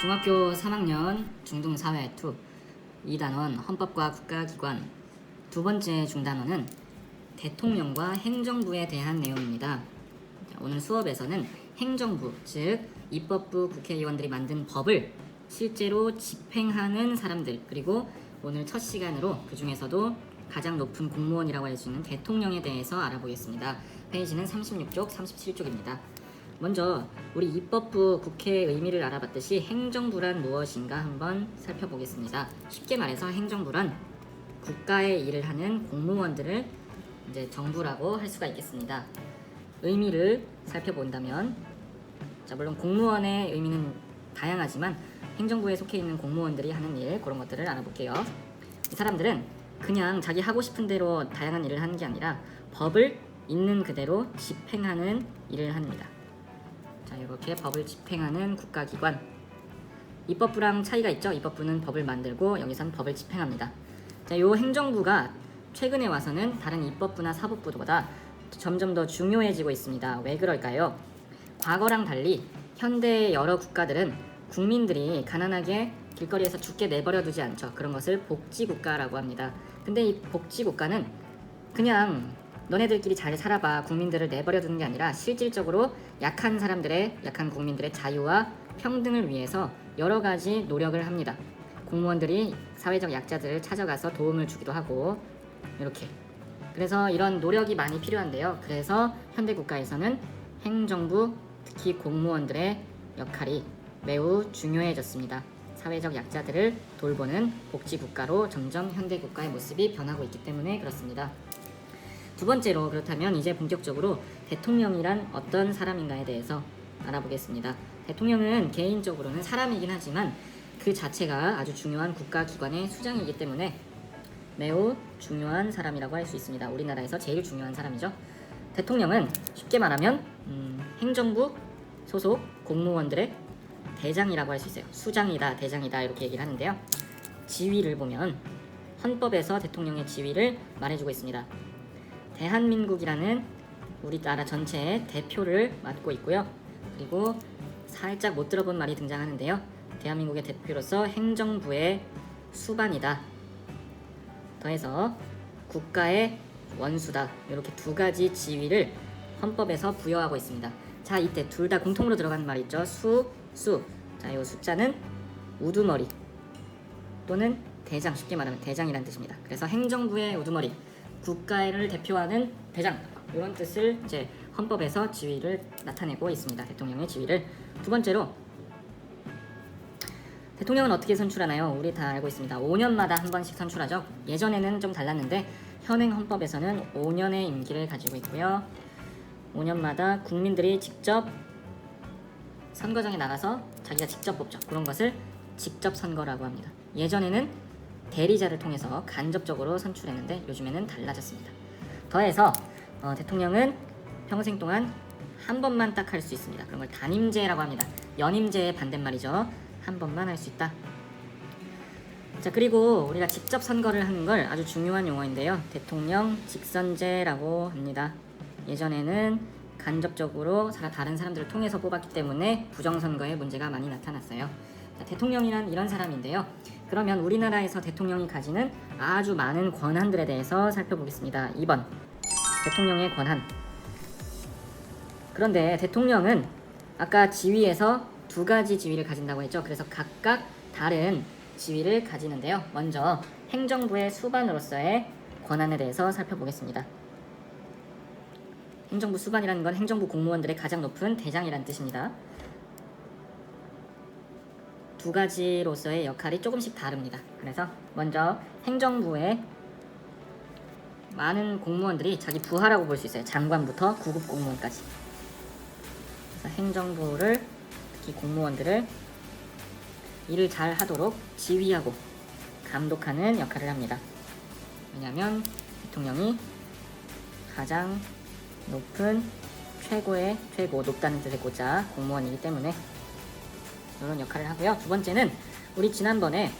중학교 3학년 중등사회 2 2단원 헌법과 국가기관 두 번째 중단원은 대통령과 행정부에 대한 내용입니다. 자, 오늘 수업에서는 행정부, 즉 입법부 국회의원들이 만든 법을 실제로 집행하는 사람들 그리고 오늘 첫 시간으로 그 중에서도 가장 높은 공무원이라고 할 수 있는 대통령에 대해서 알아보겠습니다. 페이지는 36쪽, 37쪽입니다. 먼저 우리 입법부 국회의 의미를 알아봤듯이 행정부란 무엇인가 한번 살펴보겠습니다. 쉽게 말해서 행정부란 국가의 일을 하는 공무원들을 이제 정부라고 할 수가 있겠습니다. 의미를 살펴본다면 자 물론 공무원의 의미는 다양하지만 행정부에 속해 있는 공무원들이 하는 일 그런 것들을 알아볼게요. 이 사람들은 그냥 자기 하고 싶은 대로 다양한 일을 하는 게 아니라 법을 있는 그대로 집행하는 일을 합니다. 자 이렇게 법을 집행하는 국가기관 입법부랑 차이가 있죠. 입법부는 법을 만들고 여기선 법을 집행합니다. 자, 요 행정부가 최근에 와서는 다른 입법부나 사법부보다 점점 더 중요해지고 있습니다. 왜 그럴까요? 과거랑 달리 현대의 여러 국가들은 국민들이 가난하게 길거리에서 죽게 내버려 두지 않죠. 그런 것을 복지국가라고 합니다. 근데 이 복지국가는 그냥 너네들끼리 잘 살아봐 국민들을 내버려 두는 게 아니라 실질적으로 약한 사람들의 약한 국민들의 자유와 평등을 위해서 여러 가지 노력을 합니다. 공무원들이 사회적 약자들을 찾아가서 도움을 주기도 하고 이렇게 그래서 이런 노력이 많이 필요한데요. 그래서 현대 국가에서는 행정부 특히 공무원들의 역할이 매우 중요해졌습니다. 사회적 약자들을 돌보는 복지 국가로 점점 현대 국가의 모습이 변하고 있기 때문에 그렇습니다. 두 번째로 그렇다면 이제 본격적으로 대통령이란 어떤 사람인가에 대해서 알아보겠습니다. 대통령은 개인적으로는 사람이긴 하지만 그 자체가 아주 중요한 국가기관의 수장이기 때문에 매우 중요한 사람이라고 할 수 있습니다. 우리나라에서 제일 중요한 사람이죠. 대통령은 쉽게 말하면 음, 행정부 소속 공무원들의 대장이라고 할 수 있어요. 수장이다, 대장이다 이렇게 얘기를 하는데요. 지위를 보면 헌법에서 대통령의 지위를 말해주고 있습니다. 대한민국이라는 우리나라 전체의 대표를 맡고 있고요. 그리고 살짝 못 들어본 말이 등장하는데요. 대한민국의 대표로서 행정부의 수반이다. 더해서 국가의 원수다. 이렇게 두 가지 지위를 헌법에서 부여하고 있습니다. 자, 이때 둘 다 공통으로 들어가는 말 있죠. 수, 수. 자, 이 숫자는 우두머리 또는 대장, 쉽게 말하면 대장이라는 뜻입니다. 그래서 행정부의 우두머리, 국가를 대표하는 대장 이런 뜻을 이제 헌법에서 지위를 나타내고 있습니다. 대통령의 지위를 두 번째로 대통령은 어떻게 선출하나요? 우리 다 알고 있습니다. 5년마다 한 번씩 선출하죠. 예전에는 좀 달랐는데 현행 헌법에서는 5년의 임기를 가지고 있고요. 5년마다 국민들이 직접 선거장에 나가서 자기가 직접 뽑죠. 그런 것을 직접 선거라고 합니다. 예전에는 대리자를 통해서 간접적으로 선출했는데 요즘에는 달라졌습니다. 더해서 어, 대통령은 평생 동안 한 번만 딱 할 수 있습니다. 그런 걸 단임제라고 합니다. 연임제의 반대말이죠. 한 번만 할 수 있다. 자 그리고 우리가 직접 선거를 하는 걸 아주 중요한 용어인데요. 대통령 직선제라고 합니다. 예전에는 간접적으로 사- 다른 사람들을 통해서 뽑았기 때문에 부정선거에 문제가 많이 나타났어요. 자, 대통령이란 이런 사람인데요. 그러면 우리나라에서 대통령이 가지는 아주 많은 권한들에 대해서 살펴보겠습니다. 2번 대통령의 권한. 그런데 대통령은 아까 지위에서 두 가지 지위를 가진다고 했죠. 그래서 각각 다른 지위를 가지는데요. 먼저 행정부의 수반으로서의 권한에 대해서 살펴보겠습니다. 행정부 수반이라는 건 행정부 공무원들의 가장 높은 대장이라는 뜻입니다. 두 가지로서의 역할이 조금씩 다릅니다. 그래서 먼저 행정부의 많은 공무원들이 자기 부하라고 볼 수 있어요. 장관부터 구급 공무원까지. 그래서 행정부를 특히 공무원들을 일을 잘 하도록 지휘하고 감독하는 역할을 합니다. 왜냐하면 대통령이 가장 높은 최고의 최고 높다는 뜻의 고자 공무원이기 때문에 이런 역할을 하고요. 두 번째는 우리 지난번에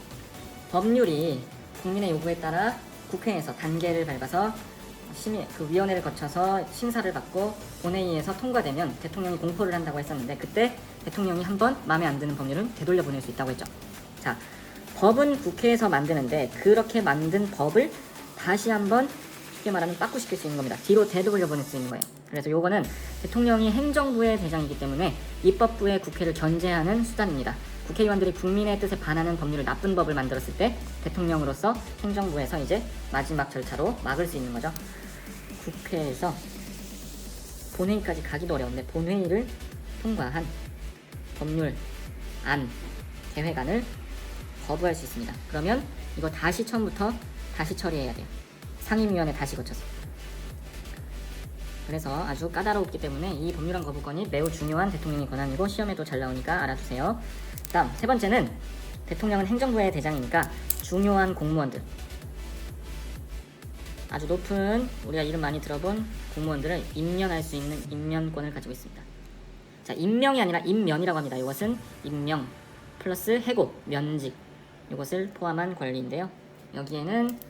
법률이 국민의 요구에 따라 국회에서 단계를 밟아서 심의 그 위원회를 거쳐서 심사를 받고 본회의에서 통과되면 대통령이 공포를 한다고 했었는데 그때 대통령이 한 번 마음에 안 드는 법률은 되돌려 보낼 수 있다고 했죠. 자, 법은 국회에서 만드는데 그렇게 만든 법을 다시 한번 쉽게 말하면 빠꾸시킬 수 있는 겁니다. 뒤로 되돌려 보낼 수 있는 거예요. 그래서 요거는 대통령이 행정부의 대장이기 때문에 입법부의 국회를 견제하는 수단입니다. 국회의원들이 국민의 뜻에 반하는 법률을 나쁜 법을 만들었을 때 대통령으로서 행정부에서 이제 마지막 절차로 막을 수 있는 거죠. 국회에서 본회의까지 가기도 어려운데 본회의를 통과한 법률 안 개회관을 거부할 수 있습니다. 그러면 이거 다시 처음부터 다시 처리해야 돼요. 상임위원회 다시 거쳐서. 그래서 아주 까다롭기 때문에 이 법률안 거부권이 매우 중요한 대통령의 권한이고 시험에도 잘 나오니까 알아두세요. 다음 세 번째는 대통령은 행정부의 대장이니까 중요한 공무원들 아주 높은 우리가 이름 많이 들어본 공무원들을 임면할 수 있는 임면권을 가지고 있습니다. 자, 임명이 아니라 임면이라고 합니다. 이것은 임명 플러스 해고, 면직 이것을 포함한 권리인데요. 여기에는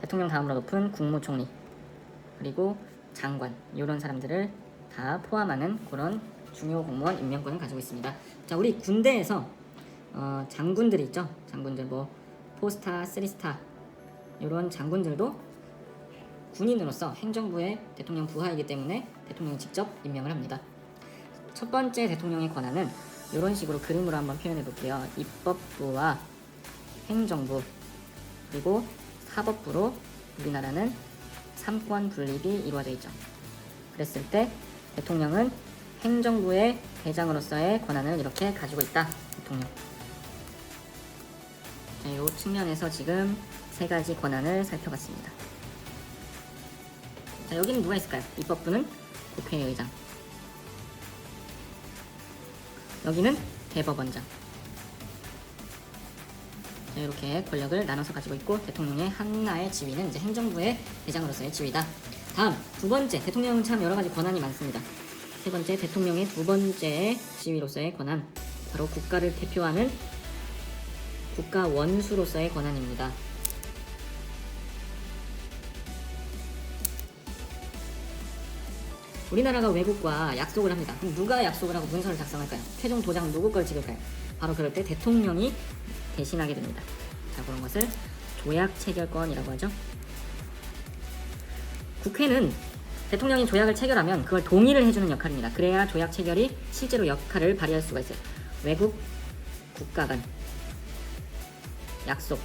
대통령 다음으로 높은 국무총리 그리고 장관 이런 사람들을 다 포함하는 그런 중요 공무원 임명권을 가지고 있습니다. 자, 우리 군대에서 어, 장군들이 있죠. 장군들 뭐 포스타, 쓰리스타 이런 장군들도 군인으로서 행정부의 대통령 부하이기 때문에 대통령이 직접 임명을 합니다. 첫 번째 대통령의 권한은 이런 식으로 그림으로 한번 표현해 볼게요. 입법부와 행정부 그리고 사법부로 우리나라는 삼권 분립이 이루어져 있죠. 그랬을 때 대통령은 행정부의 대장으로서의 권한을 이렇게 가지고 있다. 대통령. 자, 이 측면에서 지금 세 가지 권한을 살펴봤습니다. 자, 여기는 누가 있을까요? 입법부는 국회의장. 여기는 대법원장. 자, 이렇게 권력을 나눠서 가지고 있고 대통령의 하나의 지위는 이제 행정부의 대장으로서의 지위다. 다음 두 번째 대통령은 참 여러 가지 권한이 많습니다. 세 번째 대통령의 두 번째 지위로서의 권한 바로 국가를 대표하는 국가 원수로서의 권한입니다. 우리나라가 외국과 약속을 합니다. 그럼 누가 약속을 하고 문서를 작성할까요? 최종 도장은 누구 걸 찍을까요? 바로 그럴 때 대통령이 대신하게 됩니다. 자, 그런 것을 조약 체결권이라고 하죠. 국회는 대통령이 조약을 체결하면 그걸 동의를 해주는 역할입니다. 그래야 조약 체결이 실제로 역할을 발휘할 수가 있어요. 외국 국가 간 약속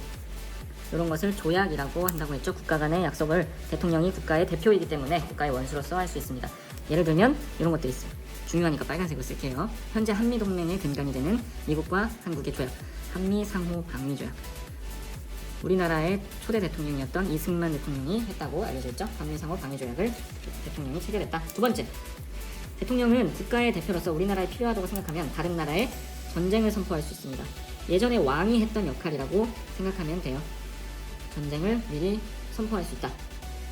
이런 것을 조약이라고 한다고 했죠. 국가 간의 약속을 대통령이 국가의 대표이기 때문에 국가의 원수로서 할 수 있습니다. 예를 들면 이런 것들이 있어요. 중요하니까 빨간색을 쓸게요. 현재 한미 동맹의 근간이 되는 미국과 한국의 조약, 한미 상호 방위 조약. 우리나라의 초대 대통령이었던 이승만 대통령이 했다고 알려져 있죠. 한미 상호 방위 조약을 대통령이 체결했다. 두 번째, 대통령은 국가의 대표로서 우리나라에 필요하다고 생각하면 다른 나라에 전쟁을 선포할 수 있습니다. 예전에 왕이 했던 역할이라고 생각하면 돼요. 전쟁을 미리 선포할 수 있다.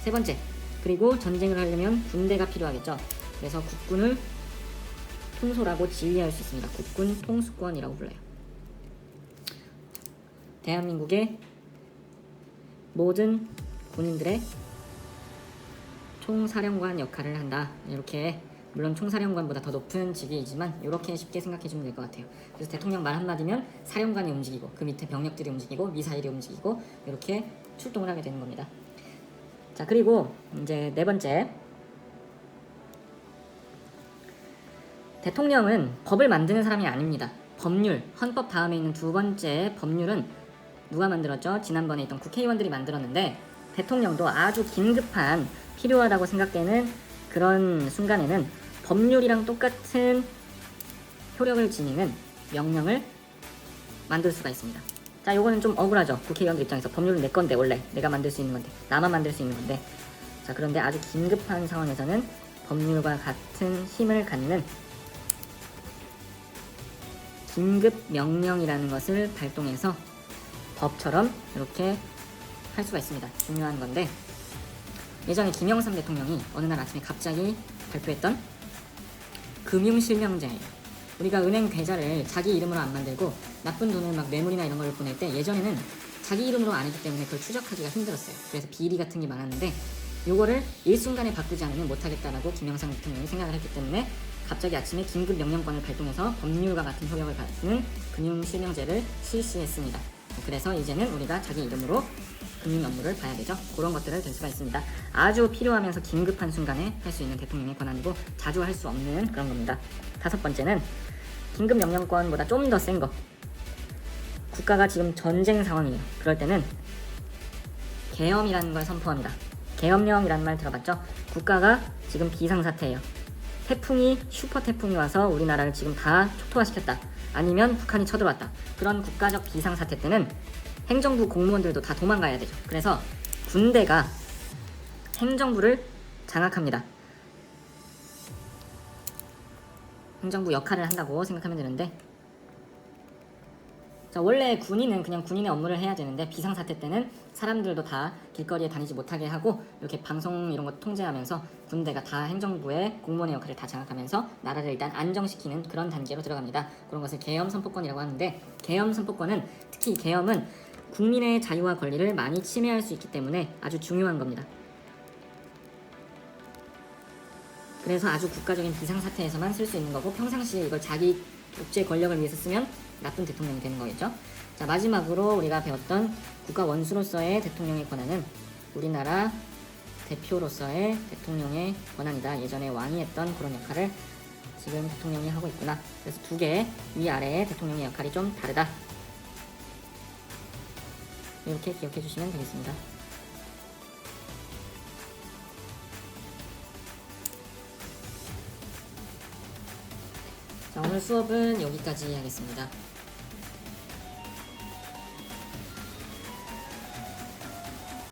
세 번째, 그리고 전쟁을 하려면 군대가 필요하겠죠. 그래서 국군을 통솔하고 지휘할 수 있습니다. 국군 통수권이라고 불러요. 대한민국의 모든 군인들의 총사령관 역할을 한다. 이렇게 물론 총사령관보다 더 높은 직위이지만 이렇게 쉽게 생각해주면 될 것 같아요. 그래서 대통령 말 한마디면 사령관이 움직이고 그 밑에 병력들이 움직이고 미사일이 움직이고 이렇게 출동을 하게 되는 겁니다. 자 그리고 이제 네 번째 대통령은 법을 만드는 사람이 아닙니다. 법률, 헌법 다음에 있는 두 번째 법률은 누가 만들었죠? 지난번에 있던 국회의원들이 만들었는데 대통령도 아주 긴급한 필요하다고 생각되는 그런 순간에는 법률이랑 똑같은 효력을 지니는 명령을 만들 수가 있습니다. 자, 요거는 좀 억울하죠. 국회의원들 입장에서 법률은 내 건데 원래 내가 만들 수 있는 건데 나만 만들 수 있는 건데 자, 그런데 아주 긴급한 상황에서는 법률과 같은 힘을 갖는 긴급 명령이라는 것을 발동해서 법처럼 이렇게 할 수가 있습니다. 중요한 건데 예전에 김영삼 대통령이 어느 날 아침에 갑자기 발표했던 금융실명제예요. 우리가 은행 계좌를 자기 이름으로 안 만들고 나쁜 돈을 막 뇌물이나 이런 걸 보낼 때 예전에는 자기 이름으로 안 했기 때문에 그걸 추적하기가 힘들었어요. 그래서 비리 같은 게 많았는데 요거를 일순간에 바꾸지 않으면 못하겠다라고 김영삼 대통령이 생각을 했기 때문에 갑자기 아침에 긴급 명령권을 발동해서 법률과 같은 효력을 갖는 금융실명제를 실시했습니다. 그래서 이제는 우리가 자기 이름으로 금융 업무를 봐야 되죠. 그런 것들을 될 수가 있습니다. 아주 필요하면서 긴급한 순간에 할 수 있는 대통령의 권한이고 자주 할 수 없는 그런 겁니다. 다섯 번째는 긴급 명령권보다 좀 더센 거. 국가가 지금 전쟁 상황이에요. 그럴 때는 계엄이라는 걸 선포합니다. 계엄령이라는 말 들어봤죠? 국가가 지금 비상사태예요. 태풍이 슈퍼 태풍이 와서 우리나라를 지금 다 초토화시켰다. 아니면 북한이 쳐들어왔다. 그런 국가적 비상 사태 때는 행정부 공무원들도 다 도망가야 되죠. 그래서 군대가 행정부를 장악합니다. 행정부 역할을 한다고 생각하면 되는데 자, 원래 군인은 그냥 군인의 업무를 해야 되는데 비상사태 때는 사람들도 다 길거리에 다니지 못하게 하고 이렇게 방송 이런 거 통제하면서 군대가 다 행정부의 공무원의 역할을 다 장악하면서 나라를 일단 안정시키는 그런 단계로 들어갑니다. 그런 것을 계엄 선포권이라고 하는데 계엄 선포권은 특히 계엄은 국민의 자유와 권리를 많이 침해할 수 있기 때문에 아주 중요한 겁니다. 그래서 아주 국가적인 비상사태에서만 쓸 수 있는 거고 평상시에 이걸 자기 국제 권력을 위해서 쓰면 나쁜 대통령이 되는 거겠죠. 자 마지막으로 우리가 배웠던 국가 원수로서의 대통령의 권한은 우리나라 대표로서의 대통령의 권한이다. 예전에 왕이 했던 그런 역할을 지금 대통령이 하고 있구나. 그래서 두개 위아래의 대통령의 역할이 좀 다르다. 이렇게 기억해 주시면 되겠습니다. 자, 오늘 수업은 여기까지 하겠습니다.